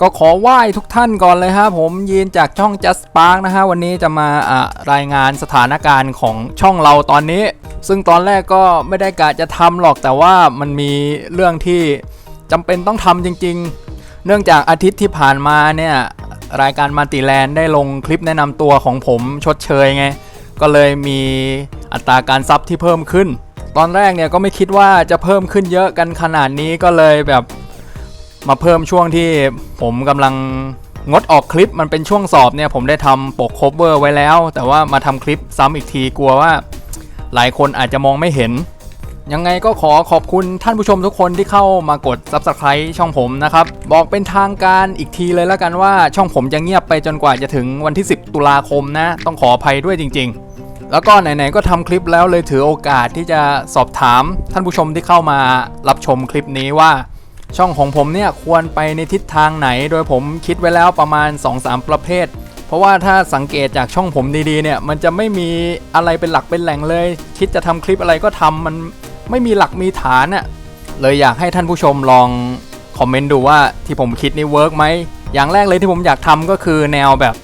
ก็ขอไหว้ทุกท่านก่อนเลยครับผมยีนจากช่อง Just Spark นะฮะวันนี้จะมาอ่ารายงานสถานการณ์ของช่องเราตอนนี้ ซึ่งตอนแรกก็ไม่ได้กะจะทำหรอกแต่ว่ามันมีเรื่องที่จำเป็นต้องทำจริง ๆ เนื่องจากอาทิตย์ที่ผ่านมาเนี่ยรายการมาติแลนได้ลงคลิปแนะนำตัวของผมชดเชยไง ก็เลยมีอัตราการซับที่เพิ่มขึ้น ตอนแรกเนี่ยก็ไม่คิดว่าจะเพิ่มขึ้นเยอะกันขนาดนี้ก็เลยแบบ มาเพิ่มช่วงที่ผมกำลังงดออกคลิปมันเป็นช่วงสอบเนี่ยผมได้ทำปก cover ไว้แล้ว แต่ว่ามาทำคลิปซ้ำอีกทีกลัวว่า หลายคนอาจจะมองไม่เห็น ยังไงก็ขอขอบคุณท่านผู้ชมทุกคนที่เข้ามากด Subscribe ช่องผมนะครับ บอกเป็นทางการอีกทีเลยแล้วกันว่าช่องผมจะเงียบไปจนกว่าจะถึงวันที่ 10 ตุลาคมนะ ต้องขออภัยด้วยจริง ๆ แล้วก็ไหนๆก็ทำคลิปแล้วเลยถือโอกาสที่จะสอบถามท่านผู้ชมที่เข้ามารับชมคลิปนี้ว่า ช่องของผมเนี่ยควรไปในทิศทางไหน โดยผมคิดไว้แล้วประมาณ 2-3 ประเภท เพราะว่าถ้าสังเกตจากช่องผมดีๆเนี่ยมันจะไม่มีอะไรเป็นหลักเป็นแหล่งเลย คิดจะทำคลิปอะไรก็ทำมันไม่มีหลักมีฐานอะเลยอยากให้ท่านผู้ชมลองคอมเมนต์ดูว่าที่ผมคิดนี่เวิร์กไหมอย่างแรกเลยที่ผมอยากทำก็คือแนวแบบ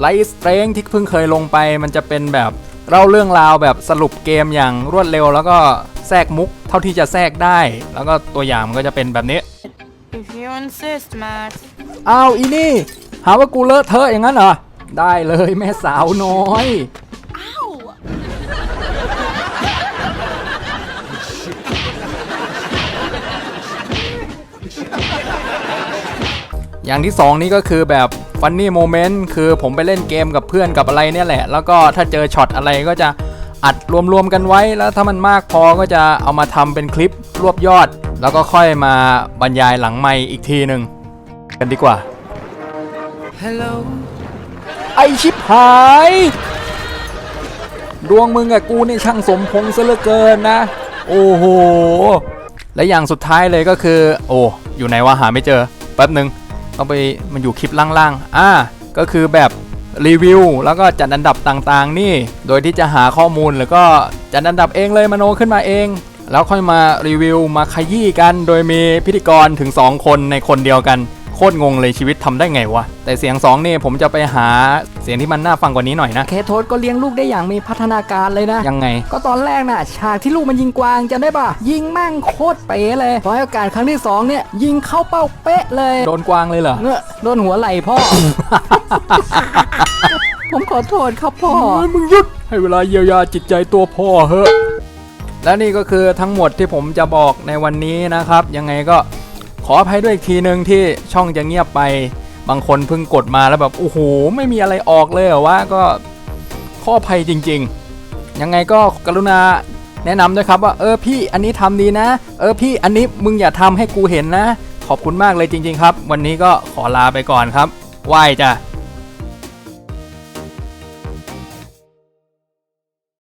ไลฟ์สเตรงที่เพิ่งเคยลงไป มันจะเป็นแบบเล่าเรื่องราวแบบสรุปเกมอย่างรวดเร็วแล้วก็ ทรกมุก เท่าที่จะแทรกได้ แล้วก็ตัวอย่างมันก็จะเป็นแบบนี้ If you insist, Matt. อ้าวอีนี่ หาว่ากูเลอะเทอะอย่างนั้นเหรอ ได้เลยแม่สาวน้อย Ow! อย่างที่ 2 นี่ก็คือแบบฟันนี่โมเมนต์คือผมไปเล่นเกมกับเพื่อนกับอะไรเนี่ยแหละ แล้วก็ถ้าเจอช็อตอะไรก็จะ อัดรวมๆกันไว้แล้วถ้ามันมากพอก็จะเอามาทำเป็นคลิปรวบยอด แล้วก็ค่อยมาบรรยายหลังไมค์อีกทีหนึ่งกันดีกว่า Hello. ไอชิบหาย ดวงมึงกับกูนี่ช่างสมพงษ์ซะเหลือเกินนะ โอ้โห และอย่างสุดท้ายเลยก็คือ โอ้ อยู่ไหนวะหาไม่เจอ แป๊บหนึ่งต้องไปมันอยู่คลิปล่างๆ อ่า ก็คือแบบ รีวิว แล้วก็จัดอันดับต่างๆ นี่ โดยที่จะหาข้อมูลแล้วก็จัดอันดับเองเลยมโนขึ้นมาเอง แล้วค่อยมารีวิวมาขยี้กัน โดยมีพิธีกรถึง 2 คนในคนเดียวกัน โคตรงงเลยชีวิตทำได้ไงวะ แต่เสียง2นี่ผมจะไปหาเสียงที่มันน่าฟังกว่านี้หน่อยนะ เคโทสก็เลี้ยงลูกได้อย่างมีพัฒนาการเลยนะ ยังไง ก็ตอนแรกน่ะฉากที่ลูกมันยิงกวางจำได้ปะยิงแม่งโคตรเป๋เลย พอให้โอกาสครั้งที่สองเนี่ยยิงเข้าเป้าเป๊ะเลย โดนกวางเลยเหรอเงอะโดนหัวไหล่พ่อ ผมขอโทษครับพ่อโอ้ยมึงหยุดให้เวลาเยียวยาจิตใจตัวพ่อเฮ้และนี่ก็คือทั้งหมดที่ผมจะบอกในวันนี้นะครับ ยังไงก็ ขออภัยด้วยอีกทีหนึ่งที่ช่องจะเงียบไป บางคนเพิ่งกดมาแล้วแบบโอ้โหไม่มีอะไรออกเลยเหรอวะก็ขออภัยจริง ๆ ยังไงก็กรุณาแนะนำด้วยครับว่าเออพี่อันนี้ทำดีนะ เออพี่อันนี้มึงอย่าทำให้กูเห็นนะ ขอบคุณมากเลยจริง ๆ ครับ วันนี้ก็ขอลาไปก่อนครับไหวจ้ะ